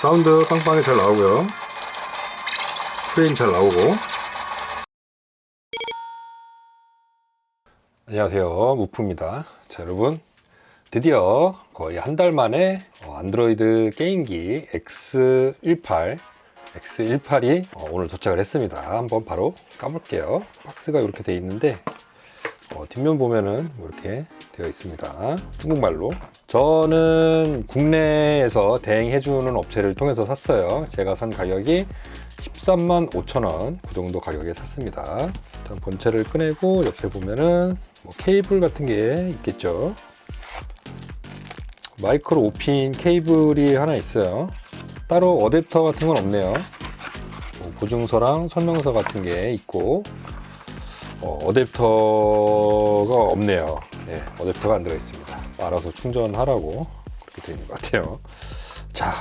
사운드 빵빵하게 잘 나오고요. 프레임 잘 나오고. 안녕하세요. 무프입니다. 자, 여러분. 드디어 거의 한 달 만에 어, 안드로이드 게임기 X18, X18이 어, 오늘 도착을 했습니다. 한번 바로 까볼게요. 박스가 이렇게 돼 있는데 어, 뒷면 보면은 이렇게 되어 있습니다. 중국말로. 저는 국내에서 대행해주는 업체를 통해서 샀어요. 제가 산 가격이 13만 5천 원, 그 정도 가격에 샀습니다. 일단 본체를 꺼내고 옆에 보면은 뭐 케이블 같은 게 있겠죠. 마이크로 5핀 케이블이 하나 있어요. 따로 어댑터 같은 건 없네요. 뭐 보증서랑 설명서 같은 게 있고, 어, 어댑터가 없네요. 네, 어댑터가 안 들어 있습니다. 알아서 충전하라고 그렇게 되어 있는 것 같아요. 자,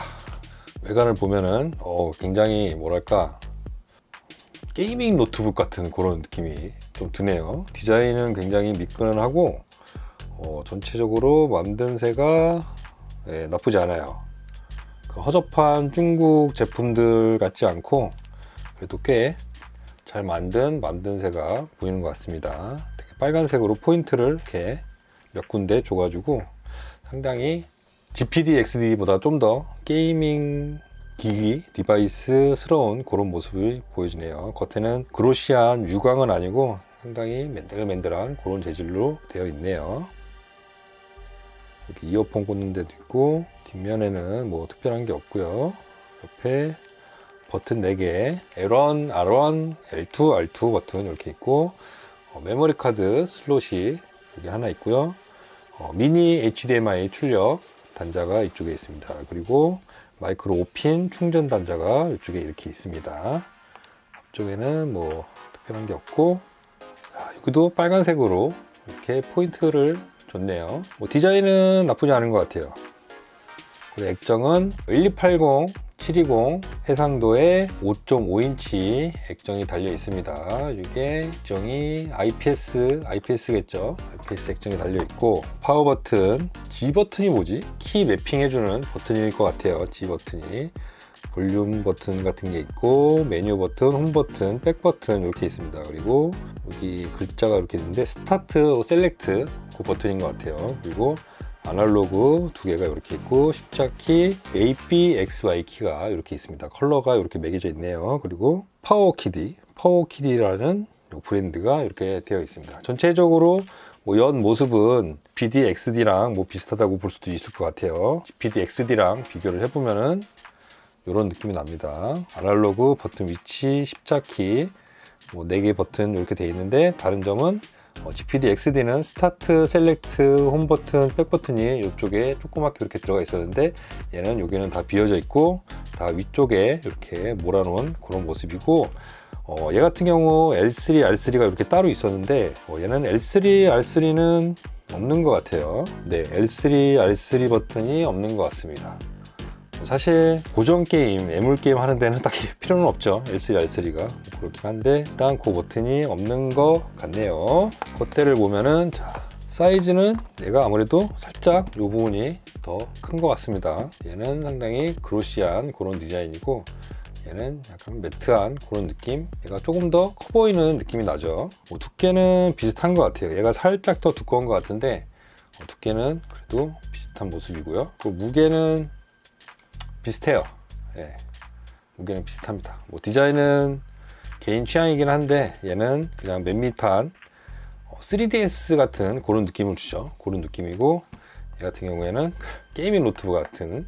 외관을 보면은 어, 굉장히 뭐랄까 게이밍 노트북 같은 그런 느낌이 좀 드네요. 디자인은 굉장히 미끈하고 어, 전체적으로 만든새가 예, 나쁘지 않아요. 그 허접한 중국 제품들 같지 않고 그래도 꽤 잘 만든 만든새가 보이는 것 같습니다. 되게 빨간색으로 포인트를 이렇게 몇 군데 줘가지고 상당히 GPD XD보다 좀 더 게이밍 기기 디바이스스러운 그런 모습이 보여지네요. 겉에는 그로시한 유광은 아니고 상당히 맨들맨들한 그런 재질로 되어 있네요. 이렇게 이어폰 꽂는 데도 있고 뒷면에는 뭐 특별한 게 없고요. 옆에 버튼 4개 L1, R1, L2, R2 버튼 이렇게 있고 어, 메모리 카드 슬롯이 여기 하나 있고요. 어, 미니 HDMI 출력 단자가 이쪽에 있습니다. 그리고 마이크로 5핀 충전 단자가 이쪽에 이렇게 있습니다. 앞쪽에는 뭐 특별한 게 없고 자, 여기도 빨간색으로 이렇게 포인트를 줬네요. 뭐 디자인은 나쁘지 않은 것 같아요. 그리고 액정은 1280, 720 해상도에 5.5인치 액정이 달려 있습니다. 이게 액정이 IPS, IPS겠죠? IPS 액정이 달려 있고 파워 버튼, G 버튼이 뭐지? 키 매핑 해주는 버튼일 것 같아요. G 버튼이 볼륨 버튼 같은 게 있고 메뉴 버튼, 홈 버튼, 백 버튼 이렇게 있습니다. 그리고 여기 글자가 이렇게 있는데 스타트, 셀렉트 그 버튼인 것 같아요. 그리고 아날로그 두 개가 이렇게 있고 십자키 A, B, X, Y 키가 이렇게 있습니다. 컬러가 이렇게 매겨져 있네요. 그리고 파워 키디, 파워 키디라는 브랜드가 이렇게 되어 있습니다. 전체적으로 뭐 연 모습은 BD, XD랑 뭐 비슷하다고 볼 수도 있을 것 같아요. BD, XD랑 비교를 해보면은 이런 느낌이 납니다. 아날로그 버튼 위치, 십자키, 뭐 4개 버튼 이렇게 되어 있는데 다른 점은 어, GPD XD는 스타트, 셀렉트, 홈 버튼, 백 버튼이 이쪽에 조그맣게 이렇게 들어가 있었는데 얘는 여기는 다 비어져 있고 다 위쪽에 이렇게 몰아놓은 그런 모습이고 어, 얘 같은 경우 L3, R3가 이렇게 따로 있었는데 어, 얘는 L3, R3는 없는 것 같아요. 네, L3, R3 버튼이 없는 것 같습니다. 사실 고전 게임, 애물 게임 하는 데는 딱히 필요는 없죠. L3, R3가 그렇긴 한데 일단 그 버튼이 없는 것 같네요. 겉대를 보면은 자 사이즈는 얘가 아무래도 살짝 이 부분이 더 큰 것 같습니다. 얘는 상당히 그로시한 그런 디자인이고 얘는 약간 매트한 그런 느낌 얘가 조금 더 커 보이는 느낌이 나죠 뭐 두께는 비슷한 것 같아요 얘가 살짝 더 두꺼운 것 같은데 어, 두께는 그래도 비슷한 모습이고요 그 무게는 비슷해요. 예. 무게는 비슷합니다. 뭐 디자인은 개인 취향이긴 한데 얘는 그냥 밋밋한 3DS 같은 그런 느낌을 주죠. 그런 느낌이고 얘 같은 경우에는 게이밍 노트북 같은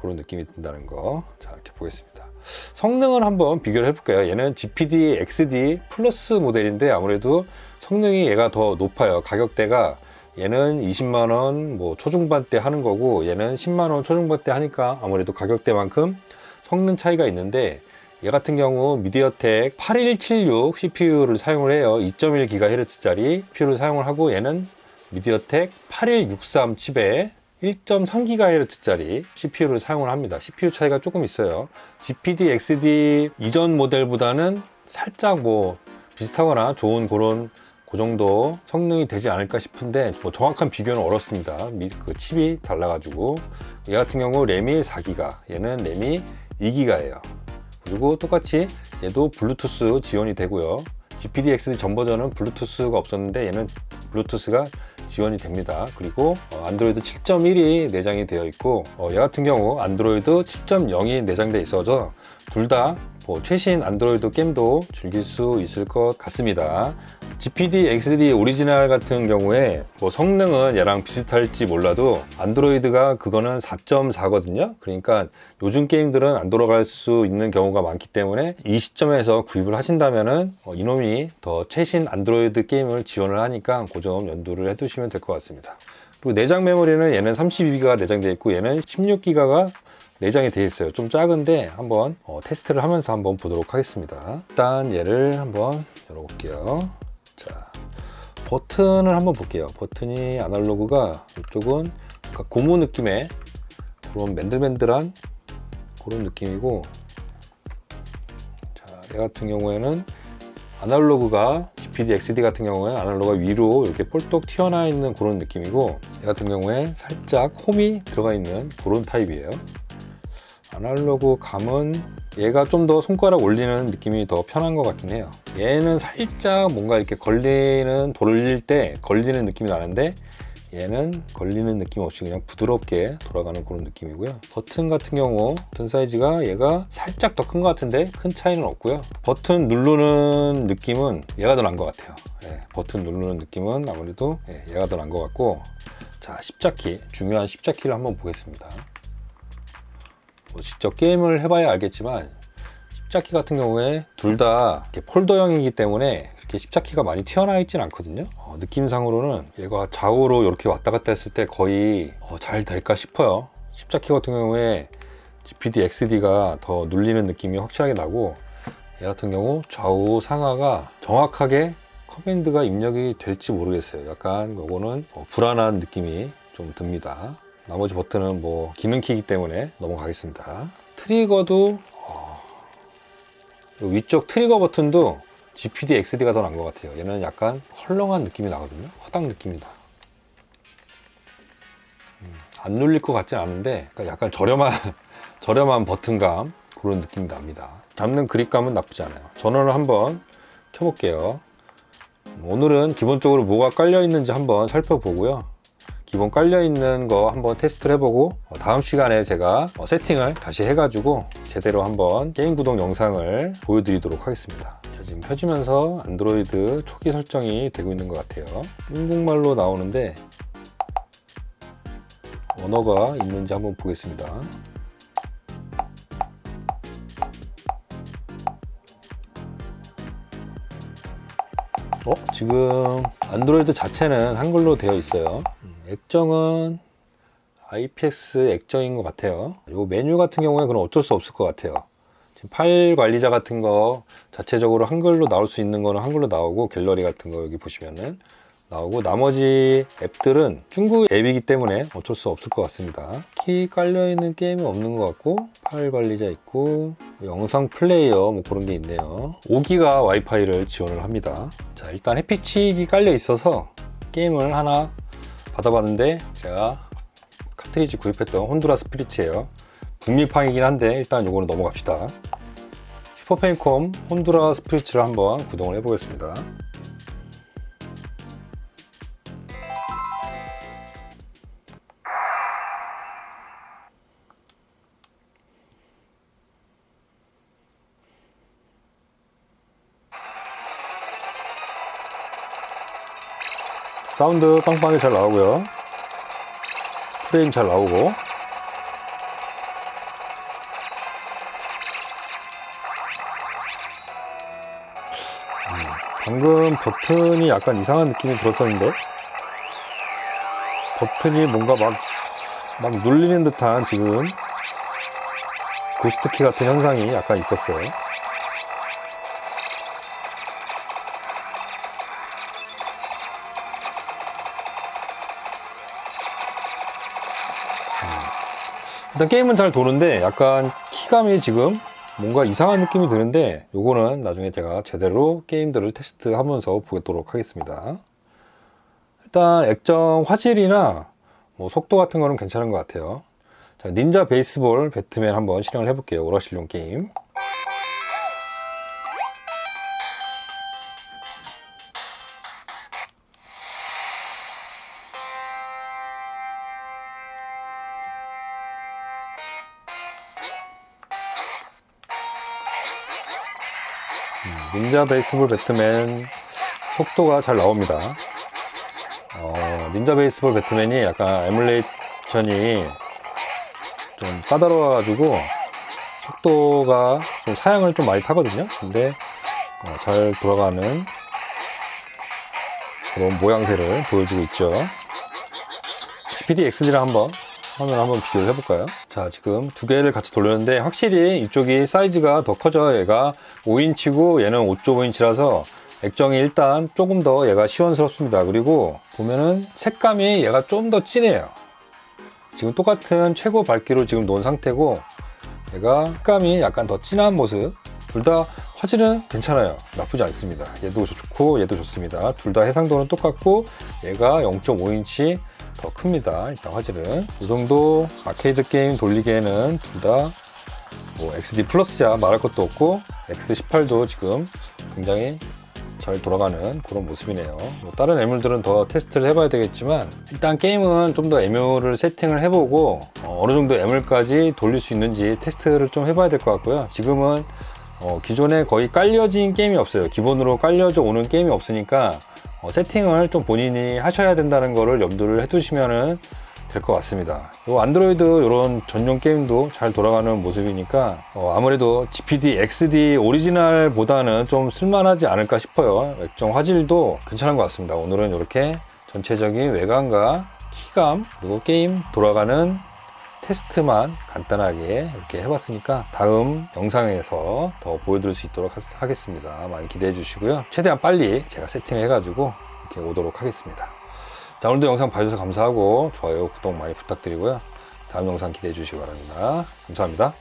그런 느낌이 든다는 거. 자 이렇게 보겠습니다. 성능을 한번 비교를 해볼게요. 얘는 GPD XD 플러스 모델인데 아무래도 성능이 얘가 더 높아요. 가격대가 얘는 20만 원 뭐 초중반대 하는 거고 얘는 10만 원 초중반대 하니까 아무래도 가격대만큼 성능 차이가 있는데 얘 같은 경우 미디어텍 8176 CPU를 사용을 해요. 2.1GHz짜리 CPU를 사용을 하고 얘는 미디어텍 8163 칩에 1.3GHz짜리 CPU를 사용을 합니다. CPU 차이가 조금 있어요. GPD XD 이전 모델보다는 살짝 뭐 비슷하거나 좋은 그런 그 정도 성능이 되지 않을까 싶은데 뭐 정확한 비교는 어렵습니다. 미- 그 칩이 달라가지고 얘 같은 경우 램이 4기가, 얘는 램이 2기가예요. 그리고 똑같이 얘도 블루투스 지원이 되고요. GPD-XD 전 버전은 블루투스가 없었는데 얘는 블루투스가 지원이 됩니다. 그리고 어, 안드로이드 7.1이 내장이 되어 있고 어, 얘 같은 경우 안드로이드 7.0이 내장되어 있어서 둘다뭐 최신 안드로이드 게임도 즐길 수 있을 것 같습니다. GPD XD 오리지널 같은 경우에 뭐 성능은 얘랑 비슷할지 몰라도 안드로이드가 그거는 4.4거든요. 그러니까 요즘 게임들은 안 돌아갈 수 있는 경우가 많기 때문에 이 시점에서 구입을 하신다면은 어, 이놈이 더 최신 안드로이드 게임을 지원을 하니까 그 점 연두를 해두시면 될 것 같습니다. 그리고 내장 메모리는 얘는 32기가 내장되어 있고 얘는 16기가가 내장이 되어 있어요. 좀 작은데 한번 어, 테스트를 하면서 한번 보도록 하겠습니다. 일단 얘를 한번 열어볼게요. 자, 버튼을 한번 볼게요. 버튼이 아날로그가 이쪽은 고무 느낌의 그런 맨들맨들한 그런 느낌이고 자, 얘 같은 경우에는 아날로그가 GPD XD 같은 경우에 아날로그가 위로 이렇게 볼떡 튀어나와 있는 그런 느낌이고 얘 같은 경우에 살짝 홈이 들어가 있는 그런 타입이에요. 아날로그 감은 얘가 좀 더 손가락 올리는 느낌이 더 편한 것 같긴 해요. 얘는 살짝 뭔가 이렇게 걸리는 돌릴 때 걸리는 느낌이 나는데 얘는 걸리는 느낌 없이 그냥 부드럽게 돌아가는 그런 느낌이고요. 버튼 같은 경우 버튼 사이즈가 얘가 살짝 더 큰 것 같은데 큰 차이는 없고요. 버튼 누르는 느낌은 얘가 더 난 것 같아요. 예, 버튼 누르는 느낌은 아무래도 예, 얘가 더 난 것 같고 자 십자키 중요한 십자키를 한번 보겠습니다. 뭐 직접 게임을 해봐야 알겠지만 십자키 같은 경우에 둘 다 폴더형이기 때문에 그렇게 십자키가 많이 튀어나와 있진 않거든요. 어, 느낌상으로는 얘가 좌우로 이렇게 왔다 갔다 했을 때 거의 어, 잘 될까 싶어요. 십자키 같은 경우에 GPD XD가 더 눌리는 느낌이 확실하게 나고 얘 같은 경우 좌우 상하가 정확하게 커맨드가 입력이 될지 모르겠어요. 약간 그거는 어, 불안한 느낌이 좀 듭니다. 나머지 버튼은 뭐 기능키이기 때문에 넘어가겠습니다. 트리거도 어, 요 위쪽 트리거 버튼도 GPD XD가 더난것 같아요. 얘는 약간 헐렁한 느낌이 나거든요. 허당 느낌이다. 음, 안 눌릴 것 같진 않은데 그러니까 약간 저렴한 저렴한 버튼감 그런 느낌이 납니다. 잡는 그립감은 나쁘지 않아요. 전원을 한번 켜볼게요. 오늘은 기본적으로 뭐가 깔려 있는지 한번 살펴보고요. 기본 깔려 있는 거 한번 테스트를 해보고 어, 다음 시간에 제가 어, 세팅을 다시 해가지고 제대로 한번 게임 구동 영상을 보여드리도록 하겠습니다. 자, 지금 켜지면서 안드로이드 초기 설정이 되고 있는 것 같아요. 중국말로 나오는데 언어가 있는지 한번 보겠습니다. 어? 지금 안드로이드 자체는 한글로 되어 있어요. 음, 액정은 IPX 액정인 것 같아요. 요 메뉴 같은 경우에 그럼 어쩔 수 없을 것 같아요. 지금 파일 관리자 같은 거 자체적으로 한글로 나올 수 있는 거는 한글로 나오고 갤러리 같은 거 여기 보시면은 나오고 나머지 앱들은 중국 앱이기 때문에 어쩔 수 없을 것 같습니다. 키 깔려 있는 게임은 없는 것 같고 파일 관리자 있고 영상 플레이어 뭐 그런 게 있네요. 5기가 와이파이를 지원을 합니다. 자 일단 햇빛이 깔려 있어서 게임을 하나 받아봤는데 제가 카트리지 구입했던 혼두라 스피릿이에요. 북미팡이긴 한데 일단 요거는 넘어갑시다. 슈퍼페인콤 혼두라 스피릿을 한번 구동을 해보겠습니다. 사운드 빵빵하게 잘 나오고요. 프레임 잘 나오고. 음, 방금 버튼이 약간 이상한 느낌이 들었었는데 버튼이 뭔가 막, 막 눌리는 듯한 지금 고스트키 같은 현상이 약간 있었어요. 일단 게임은 잘 도는데 약간 키감이 지금 뭔가 이상한 느낌이 드는데 요거는 나중에 제가 제대로 게임들을 테스트하면서 보도록 하겠습니다. 일단 액정 화질이나 뭐 속도 같은 거는 괜찮은 것 같아요. 자, 닌자 베이스볼 배트맨 한번 실행을 해볼게요. 오락실용 게임. 닌자 베이스볼 배트맨 속도가 잘 나옵니다. 어, 닌자 베이스볼 배트맨이 약간 에뮬레이션이 좀 까다로워가지고 속도가 좀 사양을 좀 많이 타거든요. 근데 어, 잘 돌아가는 그런 모양새를 보여주고 있죠. GPD XD랑 한번 화면 한번 비교를 해볼까요? 자, 지금 두 개를 같이 돌렸는데 확실히 이쪽이 사이즈가 더 커져. 얘가 5인치고 얘는 5.5인치라서 액정이 일단 조금 더 얘가 시원스럽습니다. 그리고 보면은 색감이 얘가 좀 더 진해요. 지금 똑같은 최고 밝기로 지금 놓은 상태고 얘가 색감이 약간 더 진한 모습 둘 다 화질은 괜찮아요 나쁘지 않습니다 얘도 좋고 얘도 좋습니다 둘 다 해상도는 똑같고 얘가 0.5인치 더 큽니다 일단 화질은 이 정도 아케이드 게임 돌리기에는 둘 다 뭐 XD 플러스야 말할 것도 없고 X18도 지금 굉장히 잘 돌아가는 그런 모습이네요. 뭐 다른 애물들은 더 테스트를 해봐야 되겠지만 일단 게임은 좀 더 애물을 세팅을 해보고 어, 느 정도 애물까지 돌릴 수 있는지 테스트를 좀 해봐야 될 것 같고요. 지금은 어, 기존에 거의 깔려진 게임이 없어요. 기본으로 깔려져 오는 게임이 없으니까 어, 세팅을 좀 본인이 하셔야 된다는 거를 염두를 해두시면은 될것 같습니다. 요 안드로이드 이런 전용 게임도 잘 돌아가는 모습이니까 어, 아무래도 GPD XD 오리지널보다는 좀 쓸만하지 않을까 싶어요. 액정 화질도 괜찮은 것 같습니다. 오늘은 이렇게 전체적인 외관과 키감 그리고 게임 돌아가는 테스트만 간단하게 이렇게 해봤으니까 다음 영상에서 더 보여드릴 수 있도록 하- 하겠습니다. 많이 기대해 주시고요. 최대한 빨리 제가 세팅을 해가지고 이렇게 오도록 하겠습니다. 자, 오늘도 영상 봐주셔서 감사하고 좋아요, 구독 많이 부탁드리고요. 다음 영상 기대해 주시기 바랍니다. 감사합니다.